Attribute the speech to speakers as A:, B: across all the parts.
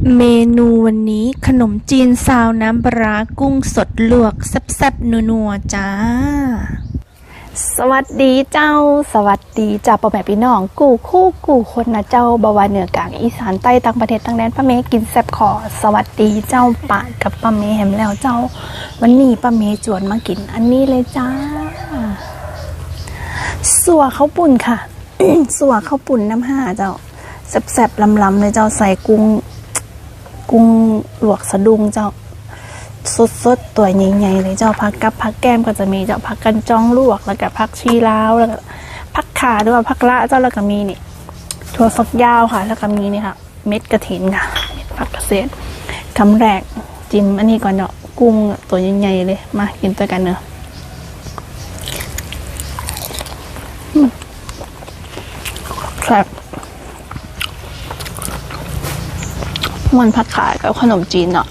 A: เมนูวันนี้ขนมจีนซาวน้ำปลากุ้งสดลวกแซ่บๆนัวๆจ้า
B: สวัสดีเจ้า สวัสดีจ้าพ่อแม่พี่น้อง กูคู่กูคนนะเจ้าบาวาเหนือกลางอีสานใต้ต่างประเทศต่างแดนป้าเมกินแซ่บขอ สวัสดีเจ้าป่ากับป้าเมแหมแล้วเจ้า วันนี้ป้าเมจวนมากินอันนี้เลยจ้า สัวข้าวปุ่นค่ะ สัวข้าวปุ่นน้ำห่าเจ้าแซ่บๆลำๆเลยเจ้าใส่กุ้ง กุ้งลวกสะดุ้งเจ้าสดๆตัวใหญ่ๆเลยเจ้าผักกับผักแก้มก็จะมีเจ้าผักกันจ้องลวกแล้วก็ผักชีลาวแล้วก็ผักขาด้วยผักละเจ้าแล้วก็มีนี่ถั่วฝักยาวค่ะ แล้วก็มีนี่ค่ะ เม็ดกระถินค่ะเม็ดผักเกษตรคำแรกจิ้มอันนี้ก่อนเนาะกุ้งตัวใหญ่ๆเลยมากินตัวกันเนาะแซ่บ มันผัดขายกับขนมจีนเนาะ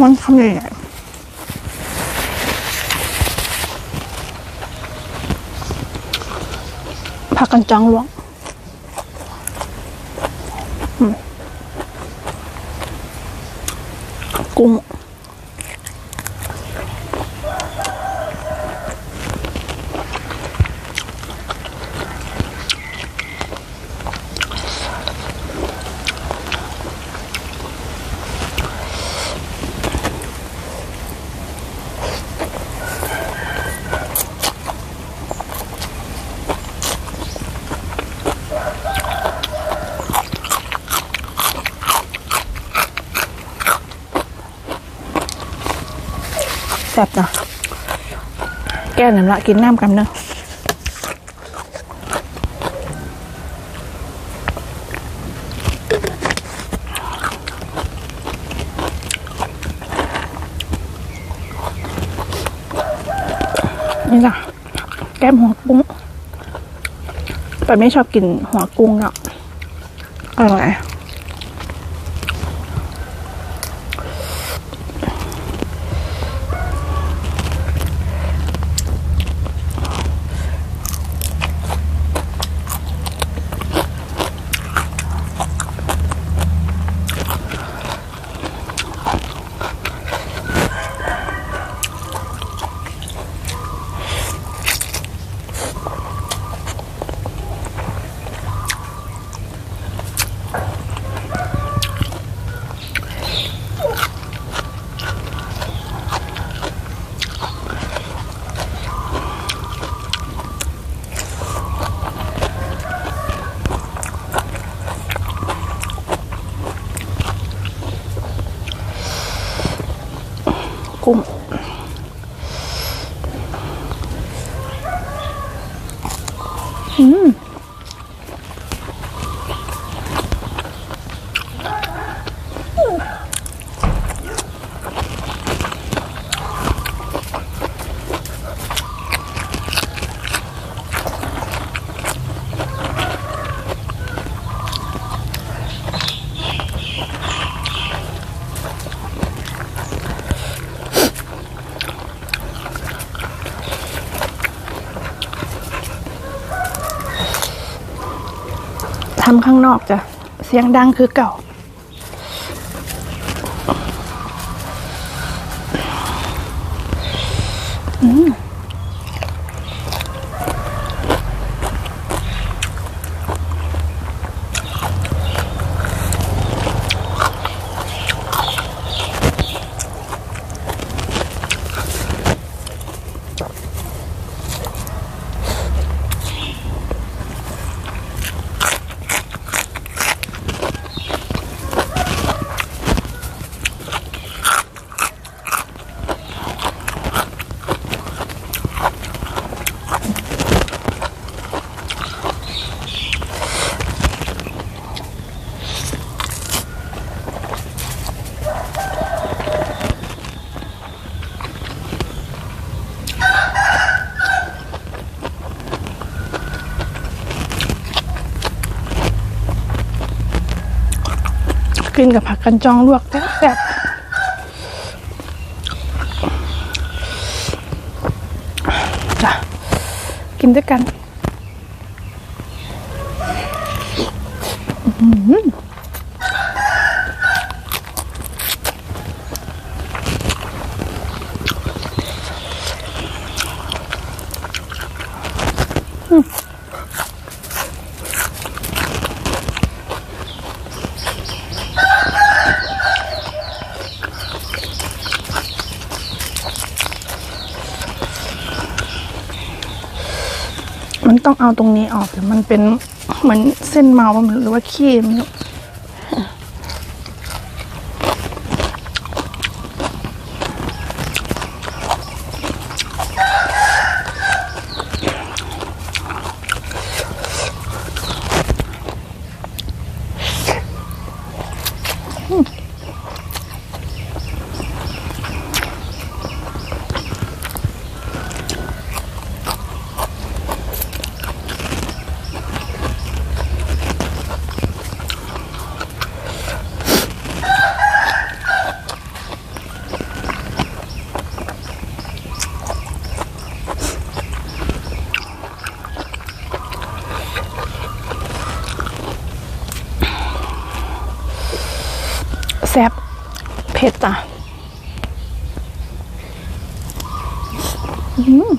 B: มันคำใหญ่ๆผังหลวง อืมกุ้ง แซ่บจ้ะแก้หนำละกินน้ำกันเนอะนี่จ้ะแก้มหัวกุ้งแต่ไม่ชอบกินหัวกุ้งเนาะอร่อย กุ้งอืม ทำข้างนอกจ้ะ เสียงดังคือเก่า กินกับผักกันจองลวกแซ่บจ้ะกินด้วยกัน เอาตรงนี้ออกเดี๋ยวมันเป็นเหมือนเส้นเมาหรือว่าขี้มัน เผ็ดจ้ะอืม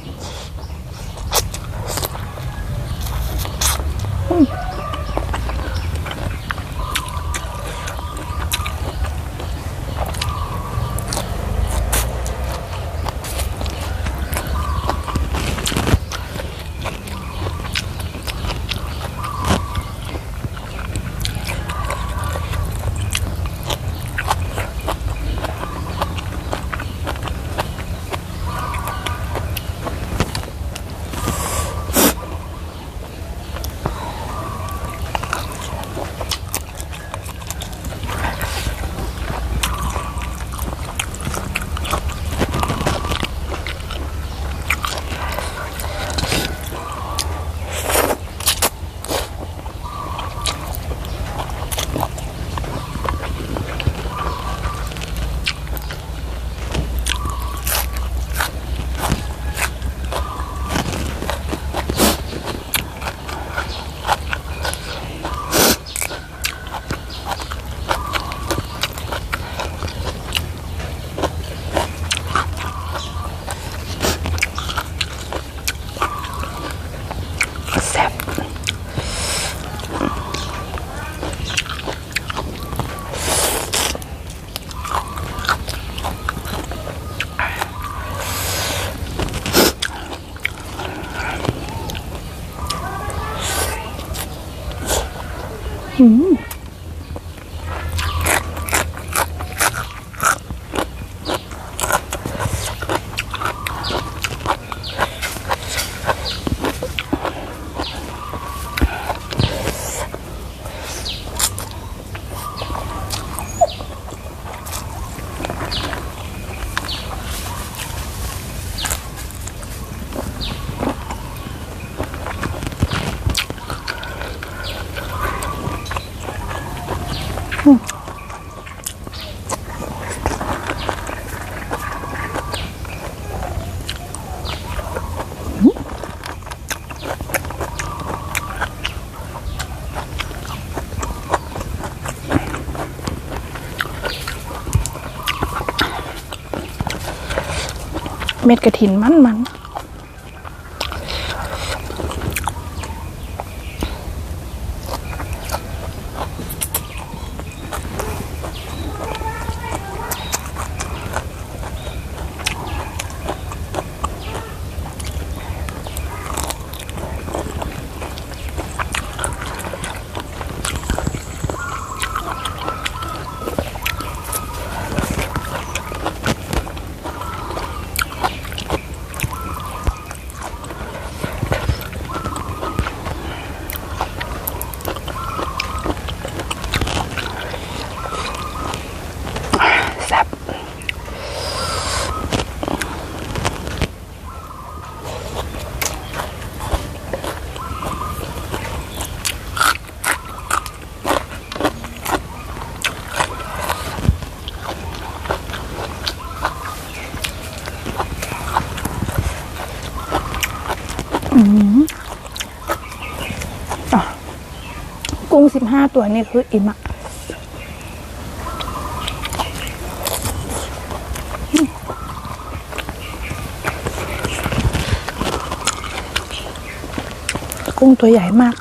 B: hum เม็ดกระถินมันมัน กุ้งสิบห้าตัวนี่คืออิ่มอะกุ้งตัวใหญ่มาก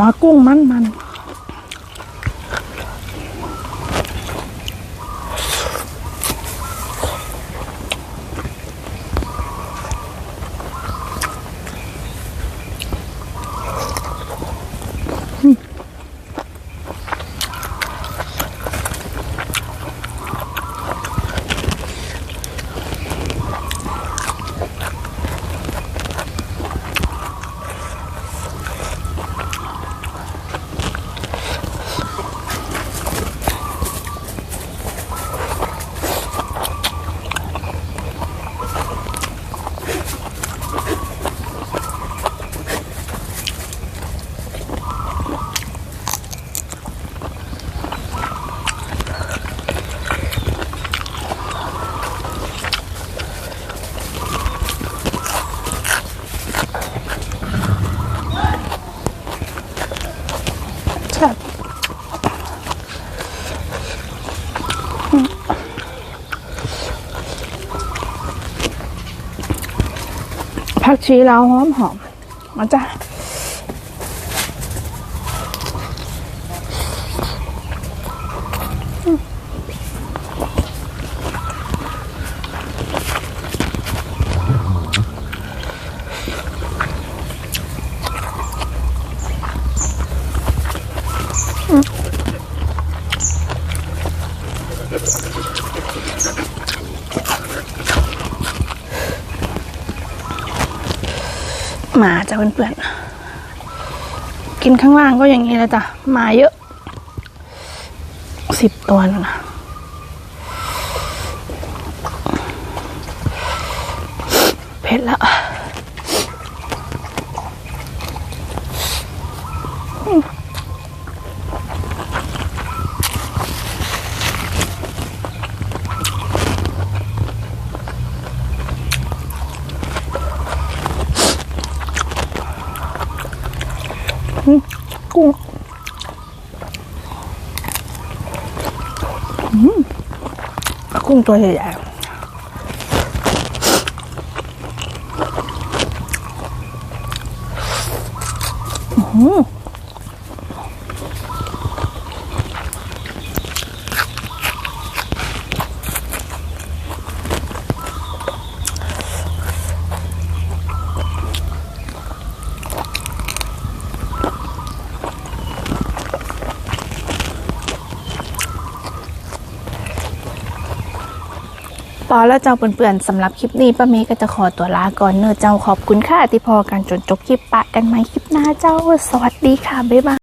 B: หัวกุ้งมันมัน ชีลาวหอมหอมมาจ้ะ หมาจ้ะเพื่อนๆ กินข้างล่างก็อย่างนี้แหละจ้ะหมาเยอะสิบตัวแล้วนะเผ็ดแล้ว กุ้งอืมกุ้งตัวใหญ่ๆ อแล้วเจ้าเปื่อนๆสำหรับคลิปนี้ป้าเมย์ก็จะขอตัวลาก่อนเนอเจ้าขอบคุณค่ะที่พอกันจนจบคลิปปะกันไหมคลิปหน้าเจ้า สวัสดีค่ะ บ๊ายบาย